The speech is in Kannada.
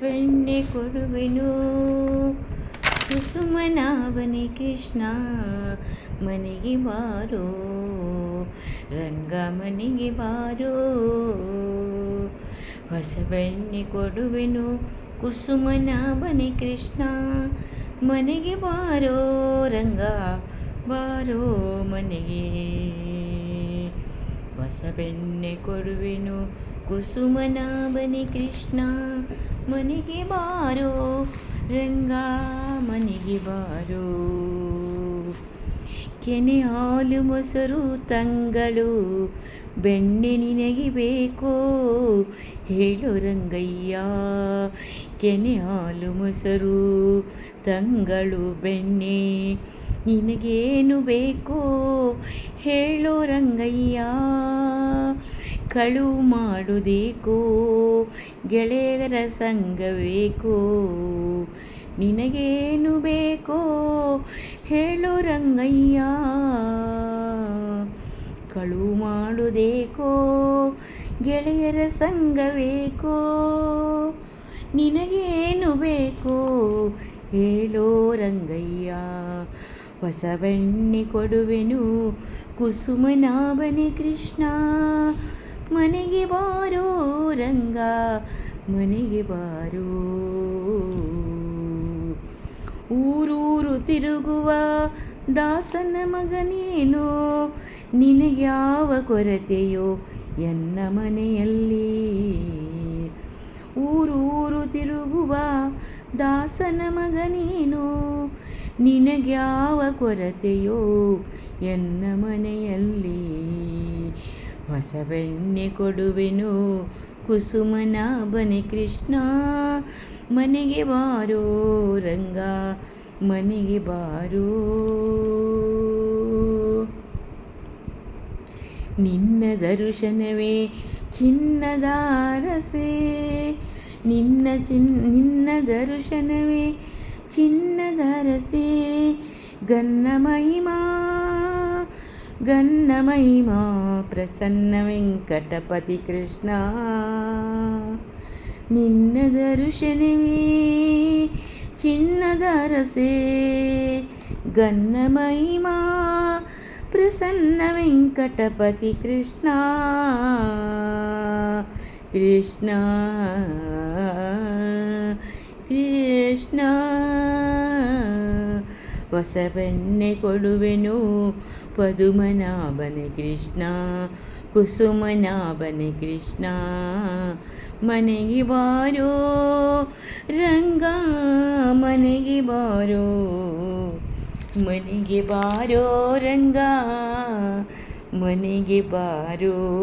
ಬೆಣ್ಣೆ ಕೊಡುವೆನು? ಕುಸುಮನಾಭನಿ ಕೃಷ್ಣ, ಮನೆಗೆ ಬಾರೋ ರಂಗ ಮನೆಗೆ ಬಾರೋ. ಹೊಸ ಬೆಣ್ಣೆ ಕೊಡುವೆನು? ಕುಸುಮನಾಭನಿ ಕೃಷ್ಣ, ಮನೆಗೆ ಬಾರೋ, ರಂಗ ಬಾರೋ ಮನೆಗೆ. ಹೊಸ ಕೊಡುವೆನು. ಕುಸುಮನ ಬನಿ ಕೃಷ್ಣ, ಮನೆಗೆ ಬಾರೋ. ರಂಗ, ಮನೆಗೆ ಬಾರೋ. ಕೆನೆ ಹಾಲು, ಮೊಸರು, ತಂಗಳು, ಬೆಣ್ಣೆ ನಿನಗೆ ಬೇಕೋ? ಹೇಳು ರಂಗಯ್ಯ, ಕೆನೆ ಹಾಲು, ಮೊಸರು, ತಂಗಳು, ಬೆಣ್ಣೆ. ನಿನಗೇನು ಬೇಕೋ ಹೇಳೋ ರಂಗಯ್ಯ. ಕಳು ಮಾಡುವುದೇಕೋ ಗೆಳೆಯರ ಸಂಘ ನಿನಗೇನು ಬೇಕೋ ಹೇಳೋ ರಂಗಯ್ಯ. ಕಳು ಮಾಡುವುದೇಕೋ ಗೆಳೆಯರ ಸಂಘ ನಿನಗೇನು ಬೇಕೋ ಹೇಳೋ ರಂಗಯ್ಯ. ಹೊಸ ಕೊಡುವೆನು. ಕುಸುಮನಾಭನೆ ಕೃಷ್ಣ, ಮನೆಗೆ ಬಾರೋ ರಂಗ, ಮನೆಗೆ ಬಾರೋ. ಊರೂರು ತಿರುಗುವ ದಾಸನ ಮಗನೇನೋ ನಿನಗ್ಯಾವ ಕೊರತೆಯೋ ಎನ್ನ ಮನೆಯಲ್ಲಿ. ಊರೂರು ತಿರುಗುವ ದಾಸನ ಮಗನೇನೋ ನಿನಗ್ಯಾವ ಕೊರತೆಯೋ? ಎನ್ನ ಮನೆಯಲ್ಲಿ ಹೊಸ ಬೆಣ್ಣೆ ಕೊಡುವೆನು? ಕುಸುಮನ ಬನೆ ಕೃಷ್ಣ ಮನೆಗೆ ಬಾರೋ ರಂಗ ಮನೆಗೆ ಬಾರೋ. ನಿನ್ನ ದರ್ಶನವೇ ಚಿನ್ನದಾರಸೆ ನಿನ್ನ ಚಿನ್ ನಿನ್ನ ದರ್ಶನವೇ சின்னதரசே கன்னமயிமா గన్నమహిమా ప్రసన్న వెంకటపతి కృష్ణ. నిన్న దర్శనమే చిన్న దరసే గన్నమహిమా ప్రసన్న వెంకటపతి కృష్ణ. కృష్ణ కృష్ణ. ಹೊಸ ಕೊಡುವೆನು. ಪದುಮನಾಭನೆ ಕೃಷ್ಣ ಕುಸುಮನಾಭನೆ ಕೃಷ್ಣ. ಮನೆಗೆ ಬಾರೋ, ರಂಗ ಮನೆಗೆ ಬಾರೋ. ಮನೆಗೆ ಬಾರೋ, ರಂಗ ಮನೆಗೆ ಬಾರೋ.